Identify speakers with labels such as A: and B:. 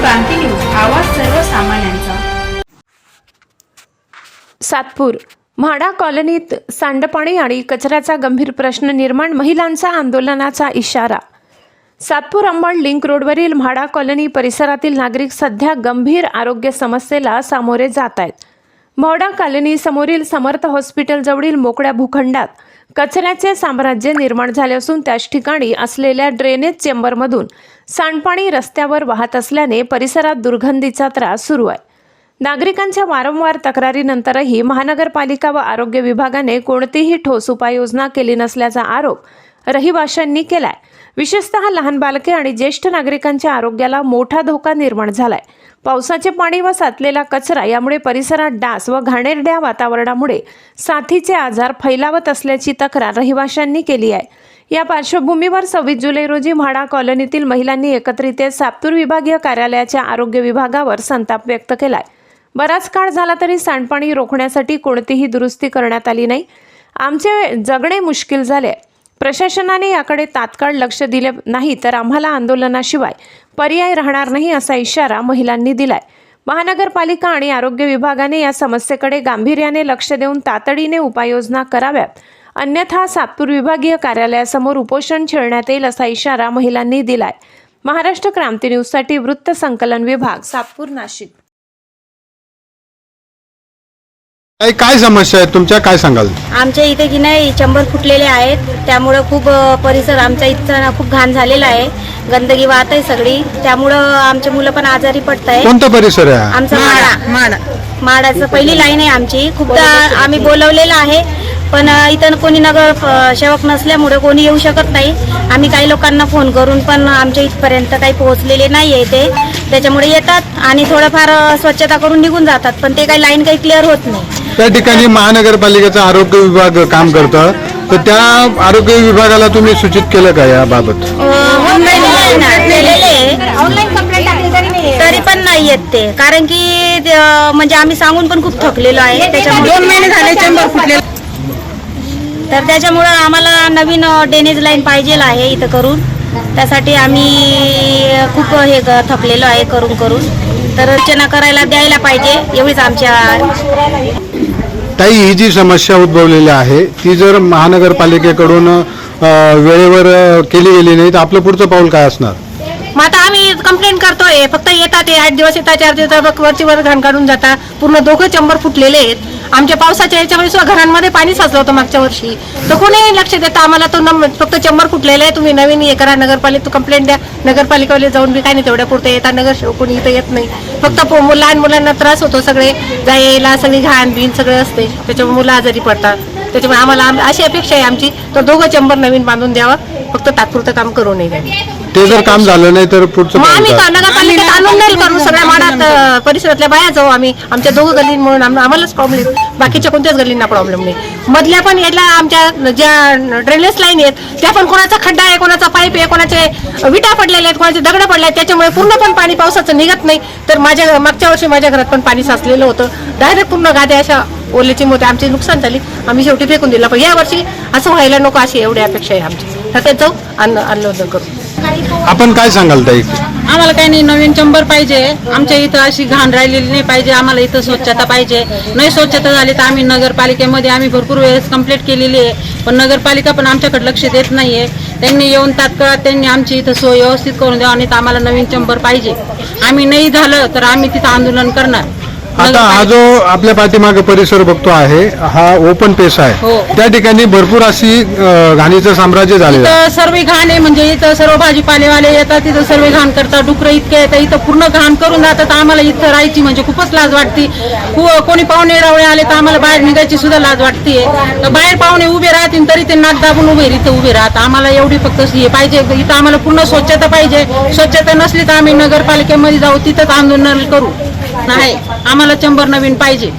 A: क्रांती news आवाज सर्वसामान्यांचा.
B: सातपूर म्हाडा कॉलनीत सांडपाणी आणि कचऱ्याचा गंभीर प्रश्न निर्माण महिलांचा आंदोलनाचा इशारा. सातपूर अंबड लिंक रोडवरील म्हाडा कॉलनी परिसरातील नागरिक सध्या गंभीर आरोग्य समस्येला सामोरे जात आहेत. म्हाडा कॉलनी समोरील समर्थ हॉस्पिटल जवळील मोकळ्या भूखंडात कचऱ्याचे साम्राज्य निर्माण झाले असून त्याच ठिकाणी असलेल्या ड्रेनेज चेंबरमधून सांडपाणी रस्त्यावर वाहत असल्याने परिसरात दुर्गंधीचा त्रास सुरू आहे. नागरिकांच्या वारंवार तक्रारीनंतरही महानगरपालिका व आरोग्य विभागाने कोणतीही ठोस उपाययोजना केली नसल्याचा आरोप रहिवाशांनी केलाय. विशेषतः लहान बालके आणि ज्येष्ठ नागरिकांच्या आरोग्याला मोठा धोका निर्माण झालाय. पावसाचे पाणी व साचलेला कचरा यामुळे परिसरात डास व घाणेरड्या वातावरणामुळे साथीचे आजार फैलावत असल्याची तक्रार रहिवाशांनी केली आहे. या पार्श्वभूमीवर सव्वीस जुलै रोजी म्हाडा कॉलनीतील महिलांनी एकत्रित येत साप्तूर विभागीय कार्यालयाच्या आरोग्य विभागावर संताप व्यक्त केलाय. बराच काळ झाला तरी सांडपाणी रोखण्यासाठी कोणतीही दुरुस्ती करण्यात आली नाही. आमचे जगणे मुश्किल झाले प्रशासनाने याकडे तात्काळ लक्ष दिले नाही तर आम्हाला आंदोलनाशिवाय पर्याय राहणार नाही असा इशारा महिलांनी दिलाय. महानगरपालिका आणि आरोग्य विभागाने या समस्येकडे गांभीर्याने लक्ष देऊन तातडीने उपाययोजना कराव्यात. अन्यथा सातपूर विभागीय कार्यालयासमोर उपोषण छेडण्यात येईल असा इशारा महिलांनी दिलाय. महाराष्ट्र क्रांती न्यूजसाठी वृत्त संकलन विभाग सातपूर नाशिक.
C: काय काय समस्या आहेत तुमच्या काय सांगाल?
D: आमच्या इथे की नाही चंबर फुटलेले आहेत. त्यामुळं खूप अ, परिसर आमच्या इथचा ना खूप घाण झालेला आहे. गंदगी वाहत आहे सगळी. त्यामुळं आमचे मुलं पण आजारी पडत आहे
C: कोणता परिसर आहे हा?
D: आमचा माडा. माडाचं पहिली लाईन आहे आमची. खूपदा आम्ही बोलवलेलं आहे. पण अ, इथं कोणी नगर अ, सेवक नसल्यामुळे कोणी येऊ शकत नाही. आम्ही काही लोकांना फोन करून पण आमच्या इथपर्यंत काही पोहोचलेले नाही आहे ते त्याच्यामुळे येतात आणि थोडंफार अ, स्वच्छता करून निघून जातात. पण ते काही लाईन काही क्लिअर होत नाही.
C: त्या ठिकाणी महानगरपालिकेचा आरोग्य विभाग काम करतं तर त्या आरोग्य विभागाला तुम्ही सूचित केलं का याबाबत?
D: तरी पण नाही येत ते. कारण की ते, अं, म्हणजे आम्ही सांगून पण खूप थकलेलो आहे. त्याच्यामुळे दोन महिने झाले चंबर फुटले तर त्याच्यामुळं आम्हाला नवीन ड्रेनेज लाईन पाहिजे आहे इथं करून. त्यासाठी आम्ही खूप हे थकलेलो आहे करून करून. तर रचना करायला द्यायला पाहिजे एवढीच आमच्या
C: ताई ही जी समस्या उद्भवलेली आहे ती जर महानगरपालिकेकडून वेळेवर केली गेली नाही तर आपलं पुढचं पाऊल काय असणार?
E: मग आता आम्ही कंप्लेंट करतोय फक्त येतात आठ दिवस येतात चार दिवस वरची वर घाण काढून जातात पूर्ण दोघं चंबर फुटलेले आहेत. आमच्या पावसाच्या याच्यामध्ये सुद्धा घरांमध्ये पाणी साचलं होतं मागच्या वर्षी. तर कोणी लक्ष देतं आम्हाला तो नंबर फक्त चंबर फुटलेला आहे. तुम्ही नवीन हे करा नगरपालिका कंप्लेंट द्या. नगरपालिकेवाले जाऊन बी काय नाही तेवढ्या पुरते येतात. नगर कोणी इथं येत नाही. फक्त पो- मु- लहान मुलांना त्रास होतो सगळे. जायला सगळी घाण बिन सगळं असते. त्याच्यामुळे मुलं आजारी पडतात. त्याच्यामुळे आम्हाला आम- अशी अपेक्षा आहे आमची. तर दोघं चंबर नवीन बांधून द्यावं. फक्त तात्पुरतं काम करू नये.
C: ते जर काम झालं नाही तर पुढचं
E: मग आम्ही नगरपालिकेत करू सगळ्या माडात परिसरातल्या बाया जाऊ आम्ही. आमच्या दोघं गल्ली म्हणून आम- आम्हालाच प्रॉब्लेम बाकीच्या कोणत्याच गल्लींना प्रॉब्लेम नाही. मधल्या पण याला आमच्या ज्या ड्रेनेज लाईन आहेत त्या पण कोणाचा खड्डा आहे कोणाचा पाईप आहे कोणाचे विटा पडलेले आहेत कोणाचे दगड पडले आहेत त्याच्यामुळे पूर्ण पण पाणी पावसाचं निघत नाही. तर माझ्या मागच्या वर्षी माझ्या घरात पण पाणी साचलेलं होतं. डायरेक्ट पूर्ण गाद्या अशा ओलेची मोठे आमची नुकसान झाली. आम्ही शेवटी फेकून दिला. पण या वर्षी असं व्हायला नको अशी एवढी अपेक्षा आहे आमची. तर ते जाऊ अन्न आंदोलन करू.
C: आपण काय सांगाल ताई?
F: आम्हाला काही नाही नवीन चंबर पाहिजे. आमच्या इथं अशी घाण राहिलेली नाही पाहिजे. आम्हाला इथं स्वच्छता पाहिजे. नाही स्वच्छता झाली तर आम्ही नगरपालिकेमध्ये आम्ही भरपूर वेळेस कंप्लेंट केलेली आहे. पण नगरपालिका पण आमच्याकडे लक्ष देत नाहीये. त्यांनी येऊन तात्काळ त्यांनी आमची इथं सोय व्यवस्थित करून द्यावं आणि आम्हाला नवीन चंबर पाहिजे. आम्ही नाही झालं तर आम्ही तिथं आंदोलन करणार.
C: आता हा जो आपल्या पाठीमागे परिसर बघतो आहे हा ओपन पेस आहे.
F: हो.
C: त्या ठिकाणी भरपूर अशी घाणीचं साम्राज्य झालेलं आहे.
F: इथं सर्व घाण आहे म्हणजे इथं सर्व भाजीपालेवाले येतात तिथं सर्व घाण करतात डुकरं इतके येतात इथं पूर्ण घाण करून जातात आम्हाला इथं राहायची म्हणजे खूपच लाज वाटते. को- कोणी पाहुणे रावळे आले तर आम्हाला बाहेर निघायची सुद्धा लाज वाटते. तर बाहेर पाहुणे उभे राहतील तरी ते नाक दाबून उभे इथं उभे राहतात. आम्हाला एवढी फक्त हे पाहिजे इथं आम्हाला पूर्ण स्वच्छता पाहिजे. स्वच्छता नसली तर आम्ही नगरपालिकेमध्ये जाऊ तिथंच आंदोलन करू. नाही आम्हाला चंबर नवीन पाहिजे.